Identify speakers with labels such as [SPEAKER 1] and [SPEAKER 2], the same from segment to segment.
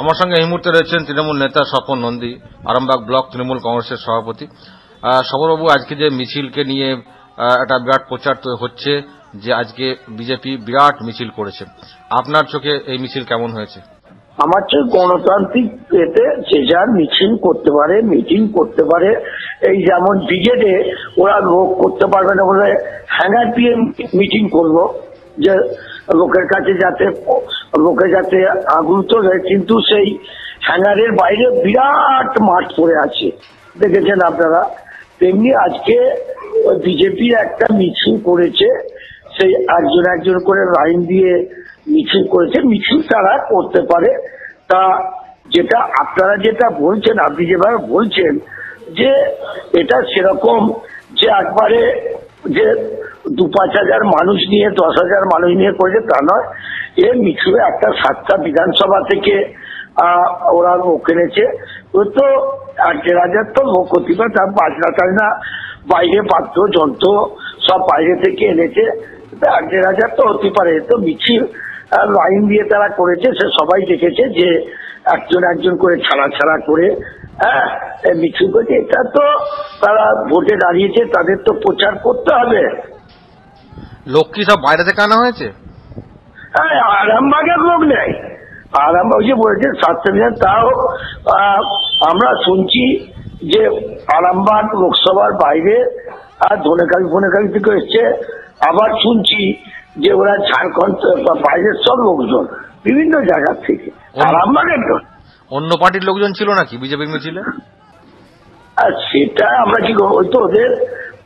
[SPEAKER 1] আমার সঙ্গে এই মুহূর্তে রয়েছেন তৃণমূল নেতা স্বপন নন্দী, আরামবাগ ব্লক তৃণমূল কংগ্রেসের সভাপতি। সবরবাবু আজকে যে মিছিলকে নিয়ে একটা বিরাট প্রচার হচ্ছে যে আজকে বিজেপি বিরাট মিছিল করেছে। আপনার চোখে এই মিছিল কেমন হয়েছে?
[SPEAKER 2] আমার চেয়ে গণতান্ত্রিক এতে যে যার মিছিল করতে পারে, মিটিং করতে পারে, এই যেমন ব্রিগেডে ওরা লোক করতে পারবে না বলে হ্যাঙ্গার দিয়ে মিটিং করব যে লোকের কাছে যাতে লোকে যাতে আগুন তোলে কিন্তু সেই হ্যাঙ্গারের বাইরে বিরাট মাঠ পড়ে আছে। দেখেছেন আপনারা? তেমনি আজকে বিজেপি একটা মিছিল করেছে, সেই একজন একজন করে লাইন দিয়ে মিছিল করেছে। মিছিল তারা করতে পারে। তা যেটা আপনারা যেটা বলছেন, আপনি যেভাবে বলছেন, যে এটা সেরকম যে একবারে যে দু পাঁচ হাজার মানুষ নিয়ে, দশ হাজার মানুষ নিয়ে করেছে, তা নয়। এ মিছিলে একটা সাতটা বিধানসভা থেকে ওরা লোক এনেছে। ও তো দেড় হাজার তো লোক হতে পারে তার বাজনা টাজনা বাইরে পাত্র, যন্ত্র সব বাইরে থেকে এনেছে। এক দেড় হাজার তো হতে পারে তো মিছিল লাইন দিয়ে তারা করেছে, সে সবাই দেখেছে যে একজন একজন করে ছাড়া ছাড়া করে হ্যাঁ মিছিল করেছে। এটা তো তারা ভোটে দাঁড়িয়েছে, তাদের তো প্রচার করতে হবে।
[SPEAKER 1] লোক কি সব বাইরে থেকে আনা হয়েছে?
[SPEAKER 2] হ্যাঁ আরামবাগের লোক নেই। আরামবাগ যে বলেছে সাতটা দিন তাও আমরা শুনছি যে আরামবাগ লোকসভার বাইরে আর ধনেকালি ফোনেকালি থেকে এসছে। আবার শুনছি যে ওরা ঝাড়খণ্ড বা বাইরের সব লোকজন বিভিন্ন জায়গা থেকে। আরামবাগের লোক।
[SPEAKER 1] অন্য পার্টির লোকজন ছিল নাকি? বিজেপির মিছিলে
[SPEAKER 2] আর সেটা আমরা কি? ওই তো ওদের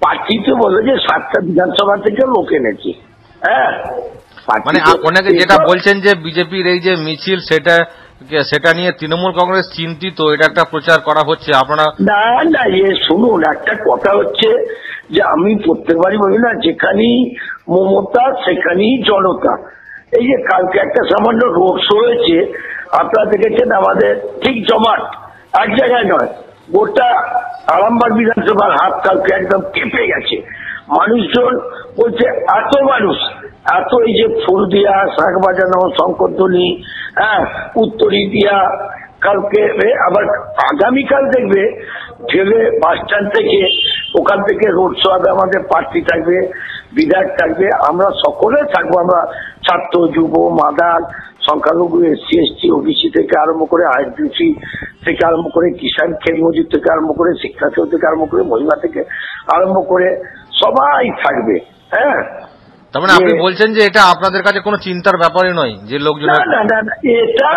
[SPEAKER 2] পার্টিতে বলে যে সাতটা বিধানসভা থেকে লোক এনেছে। হ্যাঁ।
[SPEAKER 1] মানে অনেকে যেটা বলছেন যে বিজেপির এই যে মিছিল সেটা সেটা নিয়ে তৃণমূল কংগ্রেস চিন্তিত এটা একটা প্রচার করা হচ্ছে। আপনারা
[SPEAKER 2] না না এ শুনুন একটা কথা হচ্ছে যে আমি প্রত্যেকবারই বলি না যেখানেই মমতা সেখানেই জনতা। এই যে কালকে একটা সামান্য রোড শো হয়েছে আপনারা দেখেছেন আমাদের ঠিক জমাট এক জায়গায় নয় গোটা আরামবাগ বিধানসভার হাত কালকে একদম কেঁপে গেছে। মানুষজন বলছে, এত মানুষ, এত এই যে ফুল দিয়া শাক বাজানো শঙ্করধ্বনি হ্যাঁ উত্তরী দিয়া কালকে আবার আগামীকাল দেখবে ঢেলে বাস স্ট্যান্ড থেকে ওখান থেকে রোড শো হবে, আমাদের প্রার্থী থাকবে, বিধায়ক থাকবে, আমরা সকলে থাকব, আমরা ছাত্র, যুব, মাদার, সংখ্যালঘু, এসসি, এসটি, ওবিসি থেকে আরম্ভ করে আইডিসি থেকে আরম্ভ করে কিষাণ খেত মজুর থেকে আরম্ভ করে শিক্ষার্থী থেকে আরম্ভ করে মহিলা থেকে আরম্ভ করে সবাই থাকবে। হ্যাঁ।
[SPEAKER 1] তার মানে আপনি বলছেন যে এটা আপনাদের কাছে কোনো চিন্তার ব্যাপারই নয় যে লোকজন
[SPEAKER 2] না না না না, এটা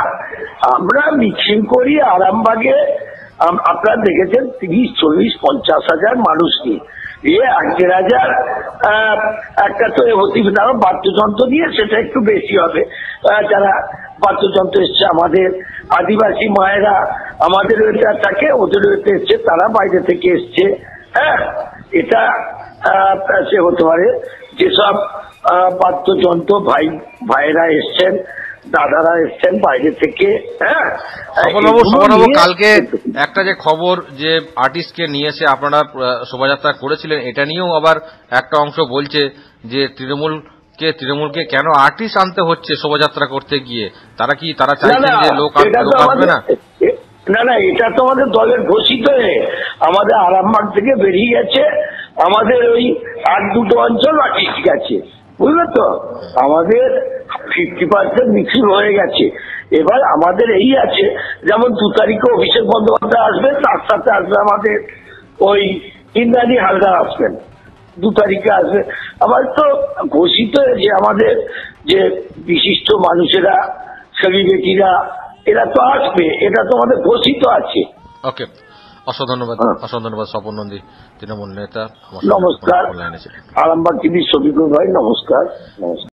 [SPEAKER 2] আমরা মিছিল করি আরামবাগে। আপনারা দেখেছেন তিরিশ চল্লিশ পঞ্চাশ হাজার মানুষ নিয়ে। এ এক দেড় হাজার একটা তো হতে পারে বাদ্যযন্ত্র দিয়ে সেটা একটু বেশি হবে। যারা বাদ্যযন্ত্র এসছে আমাদের আদিবাসী মায়েরা আমাদের ওইটা থাকে ওদের ওইটা এসছে তারা বাইরে থেকে এসছে। হ্যাঁ? এটা সে হতে পারে। যেসব বাদ্যযন্ত্র ভাই ভাইরা এসছেন দাদারা এসছেন বাইরে থেকে হ্যাঁ?
[SPEAKER 1] কালকে একটা যে খবর যে আর্টিস্টকে নিয়ে এসে আপনারা শোভাযাত্রা করেছিলেন এটা নিয়েও আবার একটা অংশ বলছে যে তৃণমূলকে তৃণমূলকে কেন আর্টিস্ট আনতে হচ্ছে শোভাযাত্রা করতে গিয়ে? তারা কি তারা চাইছেন যে লোক আসবে না?
[SPEAKER 2] না না এটা তো আমাদের দলের ঘোষিত। আমাদের আরামবাগ থেকে বেরিয়ে গেছে। আমাদের ওই আর দুটো অঞ্চল আর্টিস্ট গেছে। বুঝলে তো? আমাদের ফিফটি পার্সেন্ট মিছিল হয়ে গেছে। এবার আমাদের এই আছে, যেমন দু তারিখে অভিষেক বন্দ্যোপাধ্যায় আসবেন তার সাথে আসবে আমাদের ওই ইন্দ্রাণী হালদার আসবেন। দু তারিখে আসবে। আমার তো ঘোষিত যে আমাদের যে বিশিষ্ট মানুষেরা, সেলিব্রিটিরা, এরা তো আসবে, এটা তো আমাদের ঘোষিত আছে।
[SPEAKER 1] ওকে অসংখ্য ধন্যবাদ
[SPEAKER 2] হ্যাঁ।
[SPEAKER 1] অসংখ্য ধন্যবাদ স্বপন নন্দী তৃণমূল নেতা
[SPEAKER 2] নমস্কার। আরামবাগ টিভি সবিকুল ভাই নমস্কার। নমস্কার।